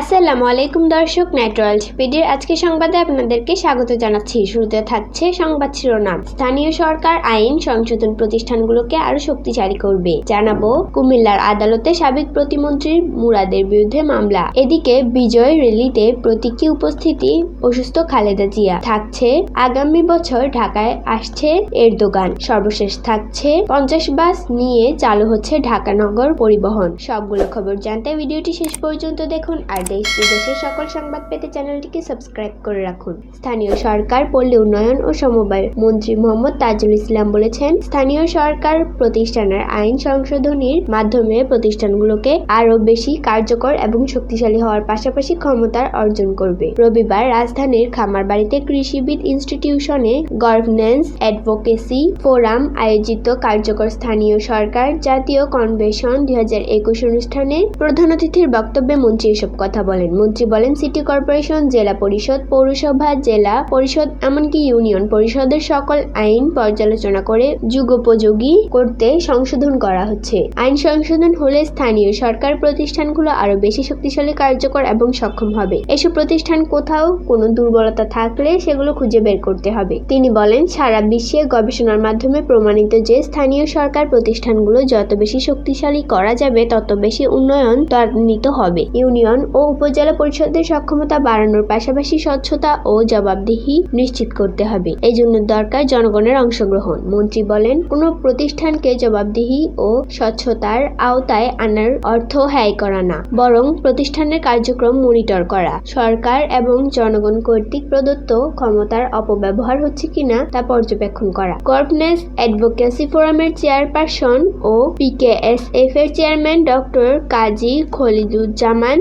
আসসালামু আলাইকুম দর্শক নেটওয়ার্ল্ড পিডির আজকে সংবাদে আপনাদেরকে স্বাগত জানাচ্ছি। শুরুতে থাকছে সংবাদ শিরোনাম। স্থানীয় সরকার আইন সংশোধন প্রতিষ্ঠানগুলোকে আরও শক্তিশালী করবে। জানাব, কুমিল্লার আদালতে সাবেক প্রতিমন্ত্রীর মুরাদের বিরুদ্ধে মামলা। এদিকে বিজয় র্যালিতে প্রতীকী উপস্থিতি, অসুস্থ খালেদা জিয়া। থাকছে আগামী বছর ঢাকায় আসছে এরদোগান। সর্বশেষ থাকছে পঞ্চাশ বাস নিয়ে চালু হচ্ছে ঢাকা নগর পরিবহন। সবগুলো খবর জানতে ভিডিওটি শেষ পর্যন্ত দেখুন আর দেশ বিদেশের সকল সংবাদ পেতে চ্যানেলটিকে সাবস্ক্রাইব করে রাখুন। স্থানীয় সরকার পল্লী উন্নয়ন ও সমবায় মন্ত্রী মোহাম্মদ তাজুল ইসলাম বলেছেন, স্থানীয় সরকার প্রতিষ্ঠানের আইন সংশোধনীর মাধ্যমে প্রতিষ্ঠানগুলোকে আরও বেশি কার্যকর এবং শক্তিশালী হওয়ার পাশাপাশি ক্ষমতার অর্জন করবে। রবিবার রাজধানীর খামারবাড়িতে কৃষিবিদ ইনস্টিটিউশনে গভর্নেন্স অ্যাডভোকেসি ফোরাম আয়োজিত কার্যকর স্থানীয় সরকার জাতীয় কনভেনশন দুই হাজার একুশ অনুষ্ঠানে প্রধান অতিথির বক্তব্যে মন্ত্রী এসব কথা বলেন। মন্ত্রী বলেন, সিটি কর্পোরেশন, জেলা পরিষদ, পৌরসভা, জেলা পরিষদ, এমনকি ইউনিয়ন পরিষদের সকল আইন পর্যালোচনা করে যুগোপযোগী করতে সংশোধন করা হচ্ছে। আইন সংশোধন হলে স্থানীয় সরকার প্রতিষ্ঠানগুলো আরও বেশি শক্তিশালী, কার্যকর এবং সক্ষম হবে। এসব প্রতিষ্ঠান কোথাও কোনো দুর্বলতা থাকলে সেগুলো খুঁজে বের করতে হবে। তিনি বলেন, সারা বিশ্বে গবেষণার মাধ্যমে প্রমাণিত যে স্থানীয় সরকার প্রতিষ্ঠানগুলো যত বেশি শক্তিশালী করা যাবে, তত বেশি উন্নয়ন ত্বরান্বিত হবে। ইউনিয়ন ও উপজেলা পরিষদের সক্ষমতা বাড়ানোর পাশাপাশি স্বচ্ছতা ও জবাবদিহি নিশ্চিত করতে হবে। এই জন্য দরকার জনগণের অংশগ্রহণ। মন্ত্রী বলেন, কোনো প্রতিষ্ঠানকে জবাবদিহি ও স্বচ্ছতার আওতায় আনার অর্থ হ্যায় করা না, বরং প্রতিষ্ঠানের কার্যক্রম মনিটর করা। সরকার এবং জনগণ কর্তৃক প্রদত্ত ক্ষমতার অপব্যবহার হচ্ছে কিনা তা পর্যবেক্ষণ করা। গভর্নেন্স অ্যাডভোকেসি ফোরামের চেয়ারপারসন ও পিকেএসএফ এর চেয়ারম্যান ডক্টর কাজী খলিদুজ্জামান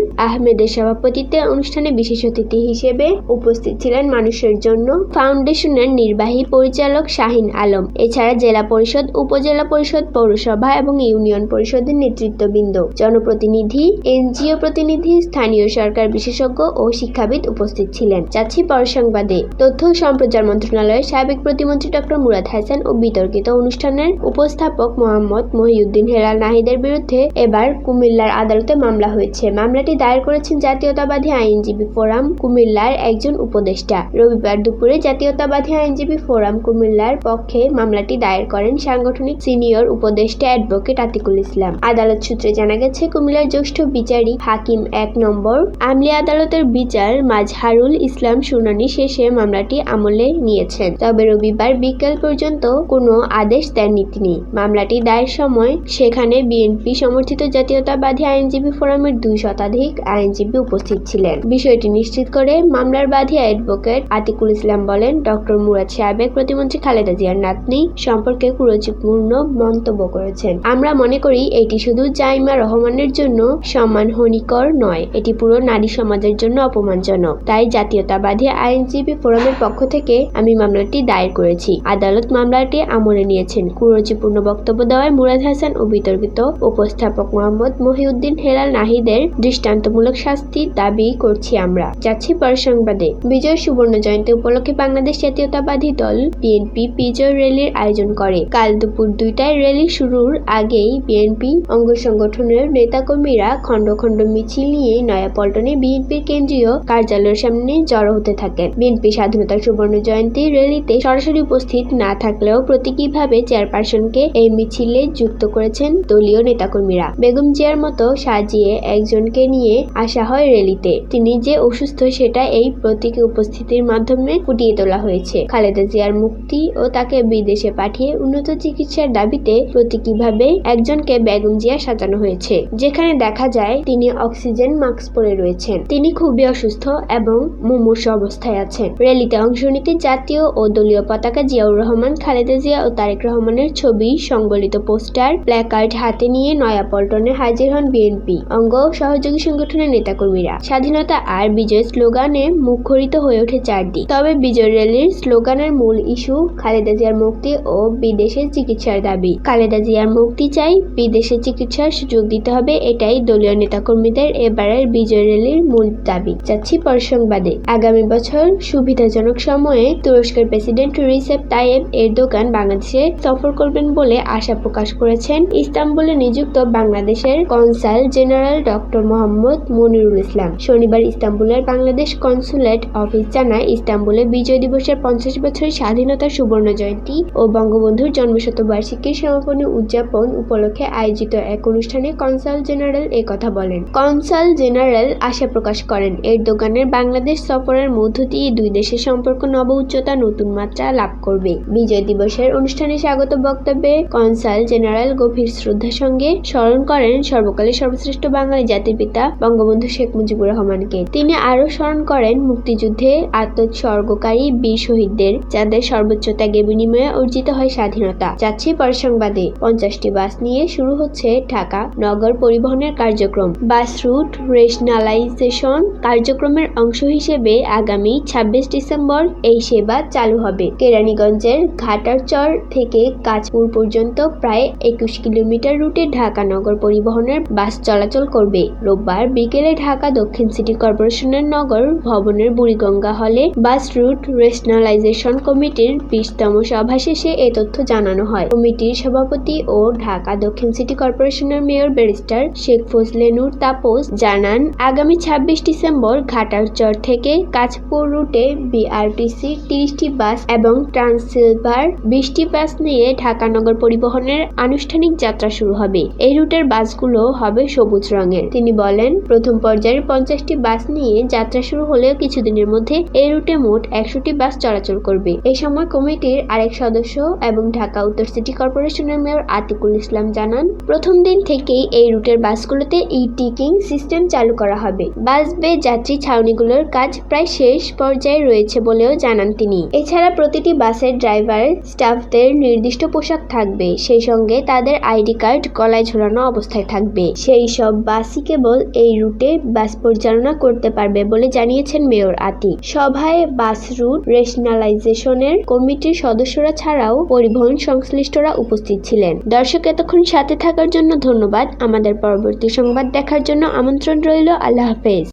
আহমেদের সভাপতিত্বে অনুষ্ঠানে বিশেষ অতিথি হিসেবে উপস্থিত ছিলেন মানুষের জন্য ফাউন্ডেশনের নির্বাহী পরিচালক শাহিন আলম, এছাড়া জেলা পরিষদ, উপজেলা পরিষদ, পৌরসভা এবং ইউনিয়ন পরিষদের নেতৃত্ববৃন্দ। জনপ্রতিনিধি, এনজিও প্রতিনিধি, স্থানীয় সরকার বিশেষজ্ঞ ও শিক্ষাবিদ উপস্থিত ছিলেন। যাচ্ছি পর সংবাদে তথ্য ও সম্প্রচার মন্ত্রণালয়ের সাবেক প্রতিমন্ত্রী ডক্টর মুরাদ হাসান ও বিতর্কিত অনুষ্ঠানের উপস্থাপক মোহাম্মদ মহিউদ্দিন হেলাল নাহিদের বিরুদ্ধে এবার কুমিল্লার আদালতে মামলা হয়েছে। মামলাটি দায়ের করেছেন জাতীয়তাবাদী আইনজীবী ফোরাম কুমিল্লার একজন উপদেষ্টা। রবিবার দুপুরে জাতীয়তাবাদী আইনজীবী ফোরাম কুমিল্লার পক্ষে মামলাটি দায়ের করেন সাংগঠনিক সিনিয়র উপদেষ্টা অ্যাডভোকেট আতিকুল ইসলাম। আদালত সূত্রে জানা গেছে, কুমিল্লার জ্যেষ্ঠ বিচারিক হাকিম এক নম্বর আমলি আদালতের বিচার মাজহারুল ইসলাম শুনানি শেষে মামলাটি আমলে নিয়েছেন। তবে রবিবার বিকেল পর্যন্ত কোনো আদেশ দেননি তিনি মামলাটি দায়ের সময় সেখানে বিএনপি সমর্থিত জাতীয়তাবাদী আইনজীবী ফোরামের দুই শতাধিক আইনজীবী উপস্থিত ছিলেন। বিষয়টি নিশ্চিত করে মামলার বাদী অ্যাডভোকেট আতিকুল ইসলাম বলেন, ডক্টর মুরাদ সাহেবের প্রতিমন্ত্রী খালেদা জিয়ার নাতনি সম্পর্কে কুরুচিপূর্ণ মন্তব্য করেছেন। আমরা মনে করি এটি শুধু জাইমা রহমানের জন্য সম্মানহানিকর নয়, এটি পুরো নারী সমাজের জন্য অপমানজনক। তাই জাতীয়তাবাদী আইনজীবী ফোরামের পক্ষ থেকে আমি মামলাটি দায়ের করেছি। আদালত মামলাটি আমলে নিয়েছেন। কুরুচিপূর্ণ বক্তব্য দেওয়ায় মুরাদ হাসান ও বিতর্কিত উপস্থাপক মোহাম্মদ মহিউদ্দিন হেলাল নাহিদের দৃষ্টান্তমূলক শাস্তির দাবি করছি আমরা। যাচ্ছি পর সংবাদে বিজয় সুবর্ণ জয়ন্তী উপলক্ষে বাংলাদেশ জাতীয়তাবাদী দল বিএনপি বিজয় র্যালির আয়োজন করে। কাল দুপুর দুইটায় র্যালি শুরুর আগেই বিএনপি অঙ্গ সংগঠনের নেতাকর্মীরা খণ্ড খণ্ড মিছিল নিয়ে নয়াপল্টনে বিএনপির কেন্দ্রীয় কার্যালয়ের সামনে জড়ো হতে থাকেন। বিএনপি স্বাধীনতা সুবর্ণ জয়ন্তী র্যালিতে সরাসরি উপস্থিত না থাকলেও প্রতীকীভাবে চেয়ারপারসনকে এই মিছিলে যুক্ত করেছেন দলীয় নেতাকর্মীরা। বেগম জিয়ার মতো সাজিয়ে একজনকে নিয়ে আসা হয় র্যালিতে তিনি যে অসুস্থ, সেটা এই প্রতীকী উপস্থিতির মাধ্যমে ফুটিয়ে তোলা হয়েছে। খালেদা জিয়ার মুক্তি ও তাকে বিদেশে পাঠিয়ে উন্নত চিকিৎসার দাবিতে প্রতীকীভাবে একজনকে বেগম জিয়া সাজানো হয়েছে। যেখানে দেখা যায়, তিনি অক্সিজেন মাস্ক পরে রয়েছেন। তিনি খুবই অসুস্থ এবং মুমূর্ষ অবস্থায় আছেন। র্যালিতে অংশ নিতে জাতীয় ও দলীয় পতাকা জিয়াউর রহমান, খালেদা জিয়া ও তারেক রহমানের ছবি, সংবলিত পোস্টার, প্ল্যাকার্ড হাতে নিয়ে নয়াপল্টনে হাজির হন বিএনপি। অঙ্গ সহযোগী সংগঠনের নেতাকর্মীরা। স্বাধীনতা আর বিজয় স্লোগানে মুখরিত হয়ে ওঠে চারদিক। তবে বিজয় র্যালির স্লোগানের মূল ইস্যু খালেদা জিয়ার মুক্তি ও বিদেশে চিকিৎসার দাবি। খালেদা জিয়ার মুক্তি চাই, বিদেশে চিকিৎসার সুযোগ দিতে হবে, এটাই দলীয় নেতাকর্মীদের এবারের বিজয় র্যালির মূল দাবি। যাচ্ছি পর সংবাদে আগামী বছর সুবিধাজনক সময়ে তুরস্কের প্রেসিডেন্ট রিসেপ তাইয়েব এরদোগান বাংলাদেশে সফর করবেন বলে আশা প্রকাশ করেছেন। ইস্তাম্বুলে নিযুক্ত বাংলাদেশের consul general doctor Mohammad Monirul Islam. শনিবার ইস্তাম্বুলের বাংলাদেশ কনসুলেট অফিস জানায়, ইস্তাম্বুলে বিজয় দিবসের পঞ্চাশ বছরের স্বাধীনতার সুবর্ণ জয়ন্তী ও বঙ্গবন্ধুর জন্মশতবার্ষিকীর সমাপনী উদযাপন উপলক্ষে আয়োজিত এক অনুষ্ঠানে কনসাল জেনারেল এ কথা বলেন। কনসাল জেনারেল আশা প্রকাশ করেন, এর দোকানের বাংলাদেশ সফরের মধ্য দিয়ে দুই দেশের সম্পর্ক নব উচ্চতা, নতুন মাত্রা লাভ করবে। বিজয় দিবসের অনুষ্ঠানে স্বাগত বক্তব্যে কনসাল জেনারেল গভীর শ্রদ্ধার সঙ্গে স্মরণ করেন সর্বকালের সর্বশ্রেষ্ঠ বাঙালি জাতির পিতা বঙ্গবন্ধু শেখ মুজিবুর রহমানকে। তিনি আরও স্মরণ করেন মুক্তিযুদ্ধে আত্মোৎসর্গকারী বীর শহীদদের, যাদের সর্বোচ্চ ত্যাগের বিনিময়ে অর্জিত হয় স্বাধীনতা। যাচ্ছে পরের সংবাদে। পঞ্চাশটি বাস নিয়ে শুরু হচ্ছে ঢাকা নগর পরিবহনের কার্যক্রম। বাস রুট রেশনালাইজেশন কার্যক্রমের অংশ হিসেবে আগামী ছাব্বিশ ডিসেম্বর এই সেবা চালু হবে। কেরানীগঞ্জের ঘাটারচর থেকে কাঁচপুর পর্যন্ত প্রায় একুশ কিলোমিটার রুটে ঢাকা নগর পরিবহনের বাস চলাচল করবে। রোববার বিকেলে ঢাকা দক্ষিণ সিটি কর্পোরেশনের নগর ভবনের বুড়িগঙ্গা হলে বাস রুট রেশনালাইজেশন কমিটির বিশতম সভা শেষে এ তথ্য জানানো হয়। কমিটির সভাপতি ও ঢাকা দক্ষিণ সিটি কর্পোরেশনের মেয়র ব্যারিস্টার শেখ ফজলে নূর তাপস জানান, আগামী ছাব্বিশ ডিসেম্বর ঘাটারচর থেকে কাঁচপুর রুটে বিআরটিসি তিরিশটি বাস এবং ট্রান্সসিলভার বিশটি বাস নিয়ে ঢাকা নগর পরিবহনের আনুষ্ঠানিক যাত্রা শুরু হবে। এই রুটের বাসগুলো হবে সবুজ রঙের। তিনি বলেন, প্রথম পর্যায়ের পঞ্চাশটি বাস নিয়ে যাত্রা শুরু হলেও কিছুদিনের মধ্যে এই রুটে মোট একশোটি বাস চলাচল করবে। এই সময় কমিটির আরেক সদস্য এবং ঢাকা উত্তর সিটি কর্পোরেশনের মেয়র আতিকুল ইসলাম জানান, প্রথম দিন থেকেই এই রুটের বাসগুলোতে ই টিকিং সিস্টেম চালু করা হবে। বাস বে যাত্রী ছাউনিগুলোর কাজ প্রায় শেষ পর্যায়ে রয়েছে বলেও জানান তিনি। এছাড়া প্রতিটি বাসের ড্রাইভার, স্টাফদের নির্দিষ্ট পোশাক থাকবে। সেই সঙ্গে তাদের আইডি কার্ড গলায় ঝোলানো অবস্থায় থাকবে। সেই সব বাসই কেবল এই রুটে বাস পরিচালনা করতে পারবে বলে জানিয়েছেন মেয়র আতিক। সভায় বাস রুট রেশনালাইজেশনের কমিটির সদস্যরা ছাড়াও পরিবহন সংশ্লিষ্টরা উপস্থিত ছিলেন। দর্শক, এতক্ষণ সাথে থাকার জন্য ধন্যবাদ। আমাদের পরবর্তী সংবাদ দেখার জন্য আমন্ত্রণ রইল। আল্লাহ হাফেজ।